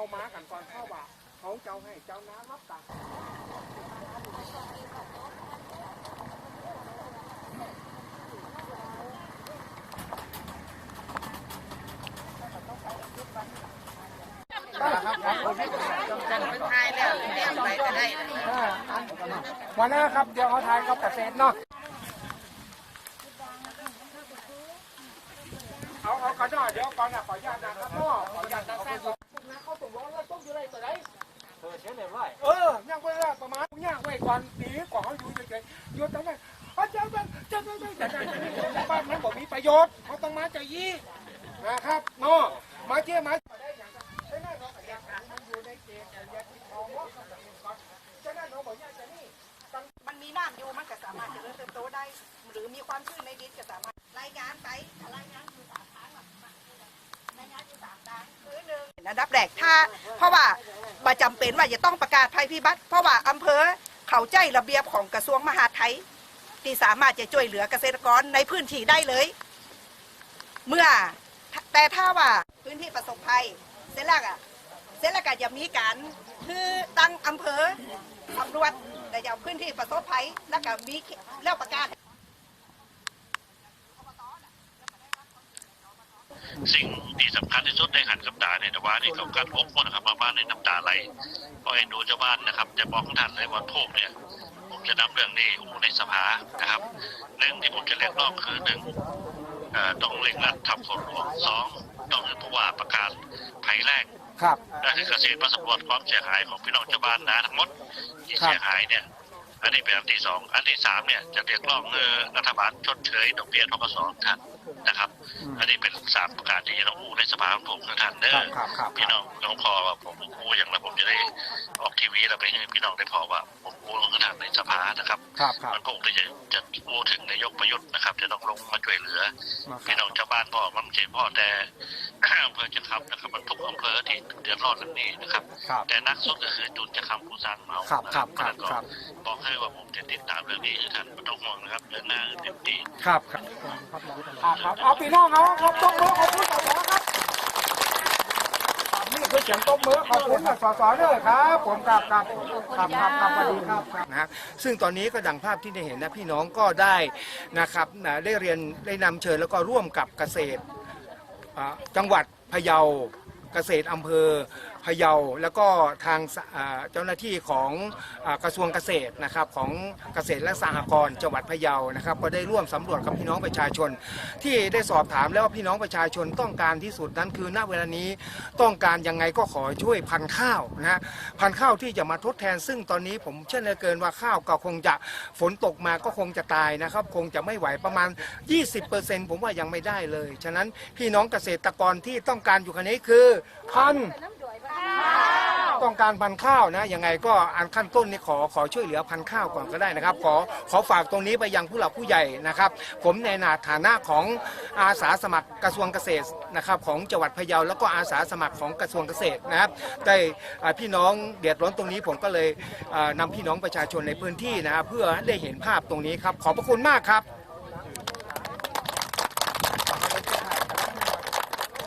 เขามากันก่อนเข้าว่าเขาเจ้าให้เจ้าน้ำรับตังค์ทาวันหน้ครับ เดี๋ยวเขาทายกับเกษตเนาะเอาเอากระดาเดี๋ยวก่อนนะขออนุญาตนะครับพ่อขออนุญาตนะครับ ว้ก่อนปีก่อนเขาอยู่เฉยๆอยู่ตรงนั้นเขาจะจะจะจะจะจะบ้านนั้นบอกมีประโยชน์เขาต้องมาใจยี่นะครับเนาะมาเที่ยมาได้อย่างใช่ไหมเนาะอยากมันอยู่ในเกณฑ์อยากที่เขาว่าฉะนั้นเราบอกอยาจะนี่มันมีน้ำอยู่มันก็สามารถเจริญเติบโตได้ หรือมีความชื้นในดินก็สามารถรายงานไปรายงานอยู่สามครั้งแบบรายงานอยู่สามครั้งคือหนึ่งอันดับแรกถ้า เพราะว่าบ่จำเป็นว่าจะต้องประกาศภัยพิบัติ เพราะว่าอำเภอ เขาใจระเบียบของกระทรวงมหาดไทย ที่สามารถจะช่วยเหลือเกษตรกรในพื้นที่ได้เลย เมื่อแต่ถ้าว่าพื้นที่ประสบภัยเสร็จแล้วอะเสร็จแล้วก็จะมีการคือตั้งอำเภอสำรวจแต่จะเอาพื้นที่ประสบภัยแล้วก็มีแล้วประกาศ สิ่งที่สำคัญที่สุดในหันกับตาเนี่ยแต่ว่านี่เขากัดอกคนนะครับมาบ้านในน้ำตาไหลเพราะเอ็นดูชาวบ้านนะครับจะบอกท่านเลยว่าโทษเนี่ยผมจะนำเรื่องนี้อู้ในสภานะครับหนึ่งที่ผมจะเรียกร้องคือหนึ่งเอ่อต้องเร่งรัดทำฝนหลวงสองต้องให้ผู้ว่าประกาศภัยแรกครับนั่นคือเกษตรมาสำรวจความเสียหายของพี่น้องชาวบ้านนะทั้งหมดที่ครับเสียหายเนี่ยอันนี้เป็นอันที่สองอันที่สามเนี่ยจะเรียกร้องเออรัฐบาลชดเชยดอกเบี้ยทกศท่าน นะครับ อันนี้เป็นสามประการที่จะต้องอู้ในสภาของผมคือท่านเด้ครัอบครับครับ พี่น้องต้องพอว่าผมอู้อย่างไรผมจะได้ออกทีวีแล้วไปให้พี่น้องได้พอว่าผมอู้ลงท่านในสภานะครับ ครับครับ มันคงที่จะจะอู้ถึงนายกประยุทธ์นะครับ จะต้องลงมาช่วยเหลือ พี่น้องชาวบ้านพ่อมันไม่ใช่พ่อแต่ อำเภอจะคำนะครับ มันทุกอำเภอที่เดือดร้อนเรื่องนี้นะครับ ครับ แต่นักสุดก็คือจุนจะคำผู้สร้างเมาครับครับครับแล้วก็ครับบอกให้ว่าผมจะติดตามเรื่องนี้ท่านไม่ต้องห่วงนะครับเดินหน้าเต็มที่ ครับครับ ครับเอาพี่น้องเอาครับตบมือขอบคุณสสครับนี่คือเสียงตบมือขอบคุณสสด้วยครับผมครับครับครับครับครับสวัสดีครับนะซึ่งตอนนี้ก็ดังภาพที่ได้เห็นนะพี่น้องก็ได้นะครับนะได้เรียนได้นำเชิญแล้วก็ร่วมกับเกษตรจังหวัดพะเยาเกษตรอำเภอพะเยาแล้วก็ทางเจ้าหน้าที่ของกระทรวงเกษตรนะครับของเกษตรและสหกรณ์จังหวัดพะเยานะครับ ก็ได้ร่วมสำรวจกับพี่น้องประชาชน ที่ได้สอบถามแล้วว่าพี่น้องประชาชนต้องการที่สุดนั้นคือณเวลานี้ต้องการยังไงก็ขอช่วยพันข้าวนะฮะพันข้าวที่จะมาทดแทน ซึ่งตอนนี้ผมเชื่อเหลือเกินว่าข้าวก็คงจะฝนตกมาก็คงจะตายนะครับ คงจะไม่ไหวประมาณ 20%ผมว่ายังไม่ได้เลย ฉะนั้นพี่น้องเกษตรกรที่ต้องการอยู่คันนี้คือพันธุ์ ต้องการพันข้าวนะยังไงก็อันขั้นต้นนี่ขอขอช่วยเหลือพันข้าวก่อนก็ได้นะครับ ขอขอฝากตรงนี้ไปยังผู้หลักผู้ใหญ่นะครับ ผมในฐานะของอาสาสมัครกระทรวงเกษตรนะครับของจังหวัดพะเยาแล้วก็อาสาสมัครของกระทรวงเกษตรนะครับได้พี่น้องเดือดร้อนตรงนี้ผมก็เลยอ่านำพี่น้องประชาชนในพื้นที่นะเพื่อได้เห็นภาพตรงนี้ครับขอบพระคุณมากครับ